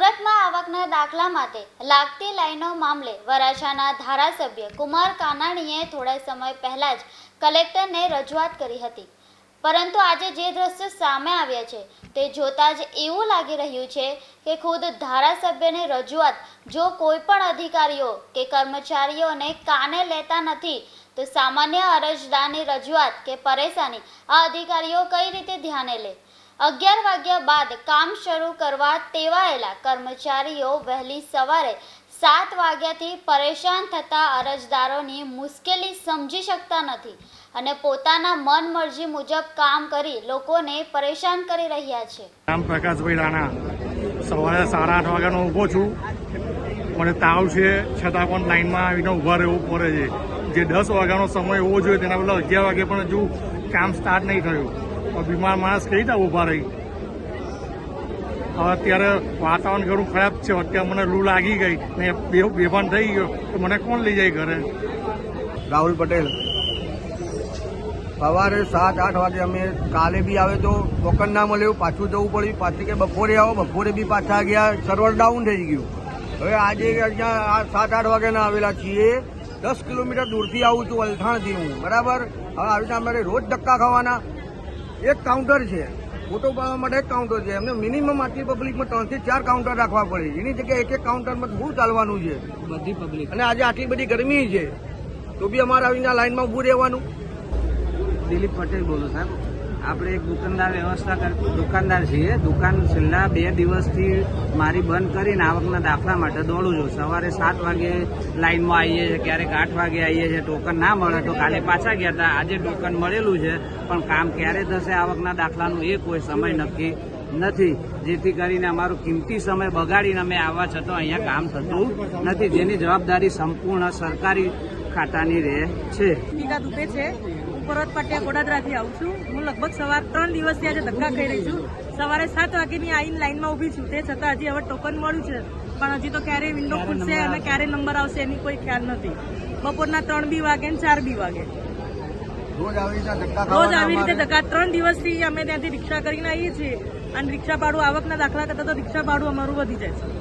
સુરતમાં આવકના દાખલા માટે લાગતી લાઈનો મામલે વરાછાના ધારાસભ્ય કુમાર કાનાણીએ થોડા સમય પહેલા જ કલેક્ટરને રજૂઆત કરી હતી. પરંતુ આજે જે દ્રશ્ય સામે આવ્યા છે, તે જોતાં જ એવું લાગી રહ્યું છે કે ખુદ ધારાસભ્યની રજૂઆત જો કોઈ પણ અધિકારીઓ કે કર્મચારીઓને કાને લેતા નથી, તો સામાન્ય અરજદારની રજૂઆત કે પરેશાની આ અધિકારીઓ કઈ રીતે ધ્યાને લે? અગિયાર વાગ્યા બાદ કામ શરૂ કરવા ટેવાયેલા કર્મચારીઓ વહેલી સવારે સાત વાગ્યાથી પરેશાન થતા અરજદારોની મુશ્કેલી સમજી શકતા નથી અને પોતાના મન મરજી મુજબ કામ કરી લોકોને પરેશાન કરી રહ્યા છે. નામ પ્રકાશભાઈ રાણા. સવારે સાડા આઠ વાગ્યાનો ઊભો છું. મને તાવ છે, છતાં પણ લાઈનમાં આવીને ઊભા રહેવું પડે છે. જે દસ વાગ્યાનો સમય હોવો જોઈએ, તેના બદલે અગિયાર વાગે પણ હજુ કામ સ્ટાર્ટ નહીં થયું. બીમાર માણસ કઈ રીતે ઊભા રહી? હવે અત્યારે વાતાવરણ ઘણું ખરાબ છે. અત્યારે મને લૂ લાગી ગઈ. ને બે બેભાન થઈ ગયો. તો મને કોણ લઈ જાય ઘરે? રાહુલ પટેલ. સવારે સાત, આઠ વાગે અમે કાલે બી આવે તો ટોકન ના મળ્યું પાછું જવું પડ્યું. પાછી કે બપોરે આવો. બપોરે બી પાછા ગયા. સર્વર ડાઉન થઈ ગયું. હવે આજે અહીંયા સાત, આઠ વાગ્યાના આવેલા છીએ. દસ કિલોમીટર દૂરથી આવું છું અલથાણથી હું. બરાબર? હવે આવી રીતે અમારે રોજ ધક્કા ખાવાના. એક કાઉન્ટર છે. ફોટો પાડવા માટે એક કાઉન્ટર છે. એમને મિનિમમ આટલી પબ્લિકમાં ત્રણથી ચાર કાઉન્ટર રાખવા પડે. એની જગ્યાએ એક એક કાઉન્ટરમાં શું ચાલવાનું છે. બધી પબ્લિક અને આજે આટલી બધી ગરમી છે. તો બી અમારે આવીને આ લાઈનમાં ઊભું રહેવાનું. દિલીપ પટેલ બોલો સાહેબ. આપણે એક દુકાનદાર વ્યવસ્થા દુકાનદાર છીએ. દુકાન છેલ્લા બે દિવસથી મારી બંધ કરીને આવકના દાખલા માટે દોડું છું. સવારે સાત વાગે લાઇનમાં આવીએ છીએ, ક્યારેક આઠ વાગે આવીએ છીએ. ટોકન ના મળે તો કાલે પાછા ગયા હતા. આજે ટોકન મળેલું છે, પણ કામ ક્યારે થશે આવકના દાખલાનું એ કોઈ સમય નક્કી નથી. જેથી કરીને અમારો કિંમતી સમય બગાડીને અમે આવવા છતાં અહીંયા કામ થતું નથી. જેની જવાબદારી સંપૂર્ણ સરકારી ખાતાની રહે છે. છે. પર્વત પાટિયા ગોડાદરાથી આવું છું. હું લગભગ સવાર ત્રણ દિવસથી આજે ધક્કા ખાઈ રહી છું. સવારે સાત વાગ્યાની આવીને લાઈનમાં ઊભી છું. તે છતાં હજી હવે ટોકન મળ્યું છે. પણ હજી તો ક્યારે વિન્ડો ખુલશે અને ક્યારે નંબર આવશે એની કોઈ ખ્યાલ નથી. બપોરના ત્રણ બી વાગે ને ચાર બી વાગે. રોજ આવી રીતે. ધક્કા ત્રણ દિવસથી અમે ત્યાંથી રિક્ષા કરીને આવીએ છીએ. અને રિક્ષા ભાડું આવકના દાખલા કરતાં તો રિક્ષા ભાડું અમારું વધી જાય છે.